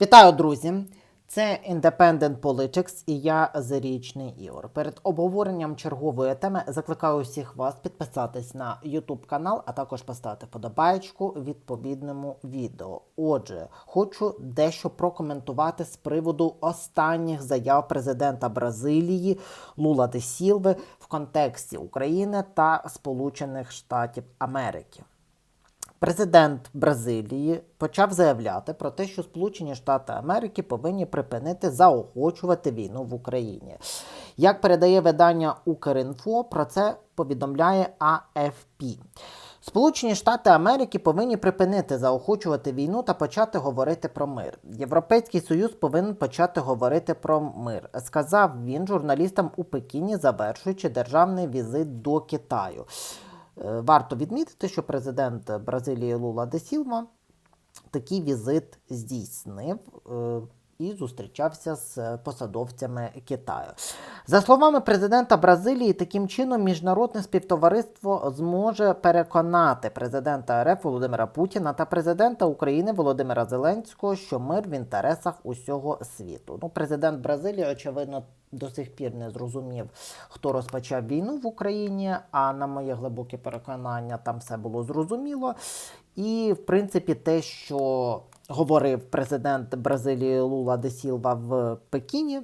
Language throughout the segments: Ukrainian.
Вітаю, друзі! Це Independent Politics і я Зарічний Ігор. Перед обговоренням чергової теми закликаю всіх вас підписатись на YouTube канал, а також поставити подобаєчку відповідному відео. Отже, хочу дещо прокоментувати з приводу останніх заяв президента Бразилії Лула де Сілви в контексті України та Сполучених Штатів Америки. Президент Бразилії почав заявляти про те, що Сполучені Штати Америки повинні припинити заохочувати війну в Україні. Як передає видання Укрінфо, про це повідомляє АФП. Сполучені Штати Америки повинні припинити заохочувати війну та почати говорити про мир. Європейський Союз повинен почати говорити про мир, сказав він журналістам у Пекіні, завершуючи державний візит до Китаю. Е, Варто відмітити, що президент Бразилії Лула де Сілва такий візит здійснив е, і зустрічався з посадовцями Китаю. За словами президента Бразилії, таким чином міжнародне співтовариство зможе переконати президента РФ Володимира Путіна та президента України Володимира Зеленського, що мир в інтересах усього світу. Ну, президент Бразилії, очевидно, до сих пір не зрозумів, хто розпочав війну в Україні. А на моє глибоке переконання, там все було зрозуміло. І, в принципі, те, що говорив президент Бразилії Лула де Сілва в Пекіні,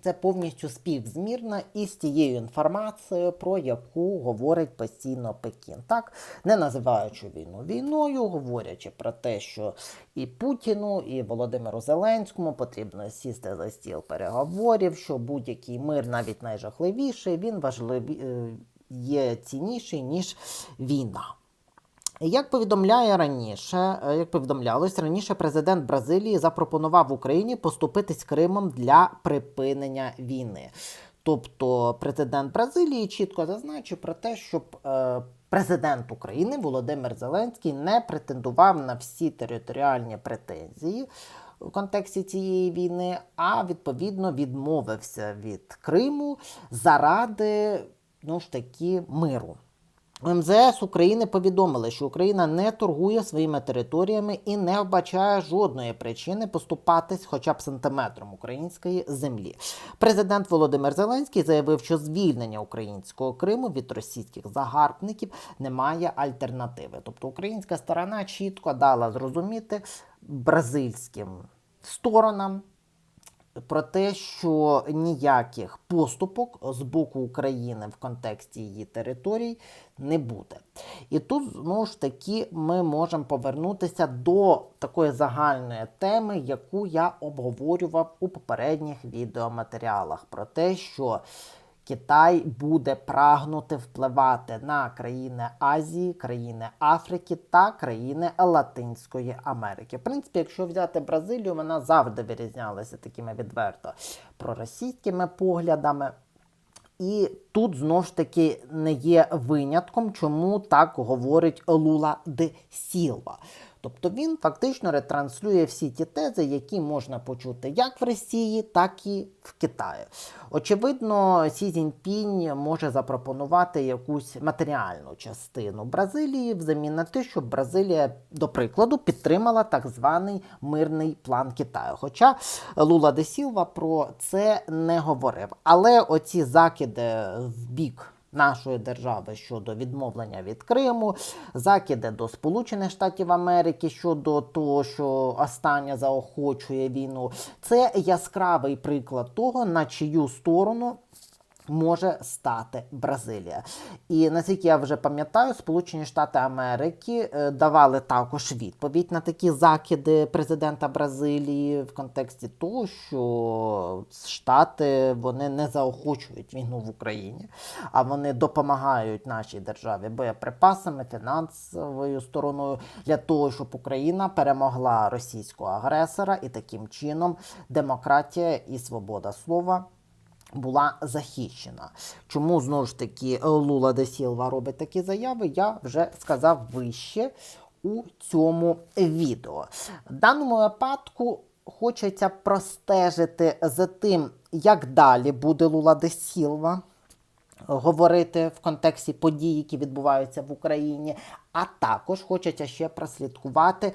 це повністю співзмірно із тією інформацією, про яку говорить постійно Пекін. Так, не називаючи війну війною, говорячи про те, що і Путіну, і Володимиру Зеленському потрібно сісти за стіл переговорів, що будь-який мир, навіть найжахливіший, він важливі, е, є цінніший, ніж війна. Як повідомляє раніше, е, як повідомлялось раніше, президент Бразилії запропонував Україні поступитись Кримом для припинення війни. Тобто, президент Бразилії чітко зазначив про те, щоб е, президент України Володимир Зеленський не претендував на всі територіальні претензії в контексті цієї війни, а відповідно відмовився від Криму заради ну ж таки миру. МЗС України повідомили, що Україна не торгує своїми територіями і не вбачає жодної причини поступатись хоча б сантиметром української землі. Президент Володимир Зеленський заявив, що звільнення українського Криму від російських загарбників не має альтернативи. Тобто українська сторона чітко дала зрозуміти бразильським сторонам про те, що ніяких поступок з боку України в контексті її територій не буде. І тут знову ж таки ми можемо повернутися до такої загальної теми, яку я обговорював у попередніх відеоматеріалах, про те, що Китай буде прагнути впливати на країни Азії, країни Африки та країни Латинської Америки. В принципі, якщо взяти Бразилію, вона завжди вирізнялася такими відверто проросійськими поглядами. І тут знову ж таки не є винятком, чому так говорить Лула де Сілва. Тобто він фактично ретранслює всі ті тези, які можна почути як в Росії, так і в Китаї. Очевидно, Сі Цзіньпінь може запропонувати якусь матеріальну частину Бразилії взамін на те, щоб Бразилія, до прикладу, підтримала так званий мирний план Китаю. Хоча Лула де Сілва про це не говорив. Але оці закиди в бік нашої держави щодо відмовлення від Криму, закиди до Сполучених Штатів Америки щодо того, що остання заохочує війну. Це яскравий приклад того, на чию сторону. Може стати Бразилія. І наскільки я вже пам'ятаю, Сполучені Штати Америки е, давали також відповідь на такі закиди президента Бразилії в контексті того, що Штати вони не заохочують війну в Україні, а вони допомагають нашій державі боєприпасами, фінансовою стороною для того, щоб Україна перемогла російського агресора, і таким чином демократія і свобода слова була захищена. Чому знову ж таки Лула де Сілва робить такі заяви, я вже сказав вище у цьому відео. В даному випадку хочеться простежити за тим, як далі буде Лула де Сілва. Говорити в контексті подій, які відбуваються в Україні, а також хочеться ще прослідкувати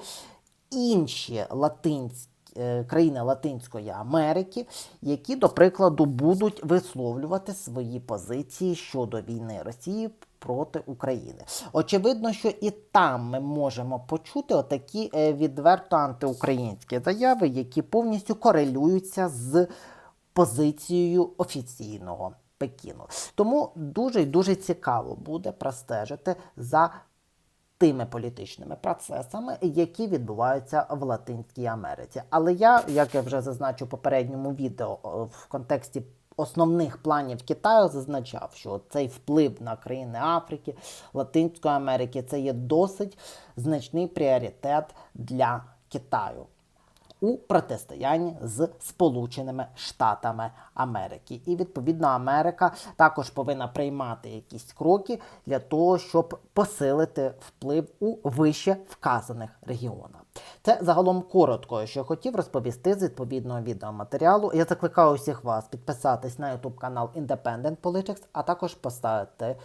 інші латинські країни Латинської Америки, які, до прикладу, будуть висловлювати свої позиції щодо війни Росії проти України. Очевидно, що і там ми можемо почути отакі е, відверто антиукраїнські заяви, які повністю корелюються з позицією офіційного Пекіну. Тому дуже і дуже цікаво буде простежити за тими політичними процесами, які відбуваються в Латинській Америці. Але я, як я вже зазначив в попередньому відео, в контексті основних планів Китаю зазначав, що цей вплив на країни Африки, Латинської Америки це є досить значний пріоритет для Китаю у протистоянні з Сполученими Штатами Америки. І відповідно Америка також повинна приймати якісь кроки для того, щоб посилити вплив у вище вказаних регіонах. Це загалом коротко, що хотів розповісти з відповідного відеоматеріалу. Я закликаю усіх вас підписатись на YouTube канал Independent Politics, а також поставити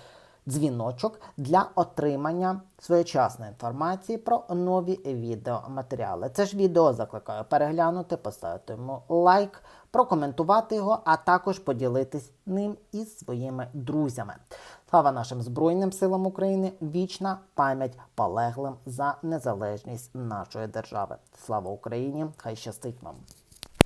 дзвіночок для отримання своєчасної інформації про нові відеоматеріали. Це ж відео закликаю переглянути, поставити йому лайк, прокоментувати його, а також поділитись ним із своїми друзями. Слава нашим Збройним силам України! Вічна пам'ять полеглим за незалежність нашої держави. Слава Україні! Хай щастить вам!